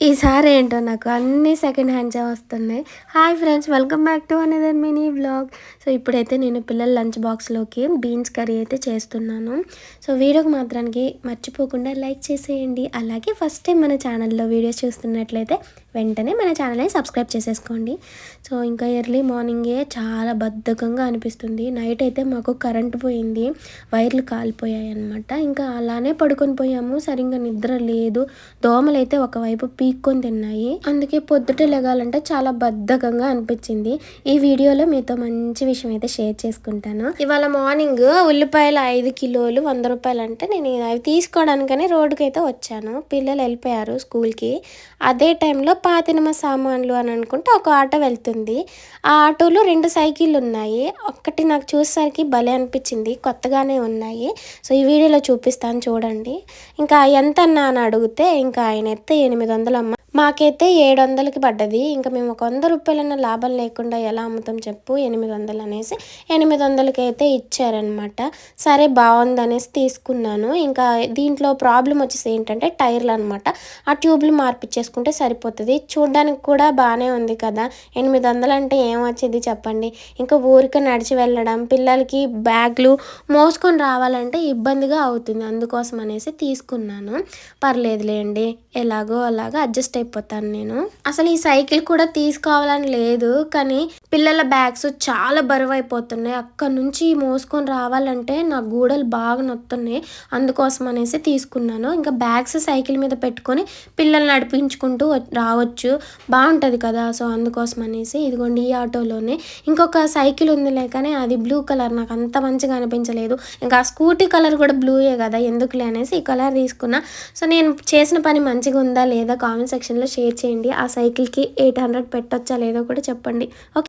ఈసారి ఏంటో నాకు అన్ని సెకండ్ హ్యాండ్సే వస్తున్నాయి. Hi friends welcome back to అనేది మినీ బ్లాగ్ సో ఇప్పుడైతే నేను పిల్లల లంచ్ బాక్స్లోకి బీన్స్ కర్రీ అయితే చేస్తున్నాను. సో వీడియోకి మాత్రానికి మర్చిపోకుండా లైక్ చేసేయండి. అలాగే ఫస్ట్ టైం మన ఛానల్లో వీడియోస్ చూస్తున్నట్లయితే వెంటనే మన ఛానల్ని సబ్స్క్రైబ్ చేసేసుకోండి. సో ఇంకా ఎర్లీ మార్నింగే చాలా బద్ధకంగా అనిపిస్తుంది. నైట్ అయితే మాకు కరెంట్ పోయింది. వైర్లు కాలిపోయాయి అనమాట ఇంకా అలానే పడుకొని పోయాము. సరిగ్గా నిద్ర లేదు. దోమలు అయితే పీ పీక్కొని తిన్నాయి. అందుకే పొద్దుట లెగాలంటే చాలా బద్ధకంగా అనిపించింది. ఈ వీడియోలో మీతో మంచి విషయం అయితే షేర్ చేసుకుంటాను. ఇవాళ మార్నింగ్ ఉల్లిపాయలు ఐదు కిలోలు వంద రూపాయలు అంటే నేను అవి తీసుకోవడానికని రోడ్డుకి అయితే వచ్చాను. పిల్లలు వెళ్ళిపోయారు స్కూల్కి. అదే టైంలో పాతినమ సామాన్లు అని అనుకుంటే ఒక ఆటో వెళ్తుంది. ఆ ఆటోలో రెండు సైకిళ్ళు ఉన్నాయి. ఒక్కటి నాకు చూసేసరికి భలే అనిపించింది. కొత్తగానే ఉన్నాయి. సో ఈ వీడియోలో చూపిస్తాను చూడండి. ఇంకా ఎంత అన్నా అని అడిగితే ఇంకా ఆయన ఎత్తే ఎనిమిది వందలు మాకైతే ఏడు వందలకి పడ్డది. ఇంకా మేము ఒక వంద రూపాయలన్న లాభం లేకుండా ఎలా అమ్ముతాం చెప్పు? ఎనిమిది వందలు అనేసి ఎనిమిది వందలకి అయితే ఇచ్చారనమాట సరే బాగుంది అనేసి తీసుకున్నాను. ఇంకా దీంట్లో ప్రాబ్లం వచ్చేసి ఏంటంటే టైర్లు అనమాట ఆ ట్యూబ్లు మార్పిచ్చేసుకుంటే సరిపోతుంది. చూడడానికి కూడా బాగానే ఉంది కదా. ఎనిమిది వందలు అంటే ఏం వచ్చేది చెప్పండి? ఇంకా ఊరికే నడిచి వెళ్ళడం పిల్లలకి బ్యాగ్లు మోసుకొని రావాలంటే ఇబ్బందిగా అవుతుంది. అందుకోసం అనేసి తీసుకున్నాను. పర్లేదులేండి. ఎలాగో అలాగా అడ్జస్ట్ అయిపోతాను నేను. అసలు ఈ సైకిల్ కూడా తీసుకోవాలని లేదు కానీ పిల్లల బ్యాగ్స్ చాలా బరువు అయిపోతున్నాయి అక్కడ నుంచి మోసుకొని రావాలంటే నా గూడలు బాగా నొత్తున్నాయి. అందుకోసం అనేసి తీసుకున్నాను. ఇంకా బ్యాగ్స్ సైకిల్ మీద పెట్టుకొని పిల్లల్ని నడిపించుకుంటూ రావచ్చు. బాగుంటుంది కదా. సో అందుకోసం అనేసి ఇదిగోండి ఈ ఆటోలోనే. ఇంకొక సైకిల్ ఉందిలే కానీ అది బ్లూ కలర్. నాకు అంత మంచిగా అనిపించలేదు. ఇంకా స్కూటీ కలర్ కూడా బ్లూయే కదా. ఎందుకులే అనేసి ఈ కలర్ తీసుకున్నా. సో నేను చేసిన పని మంచిగా ఉందా లేదా కామెంట్ సెక్షన్లో షేర్ చేయండి. ఆ సైకిల్కి ఎయిట్ హండ్రెడ్ పెట్టొచ్చా లేదో కూడా చెప్పండి. ఓకే.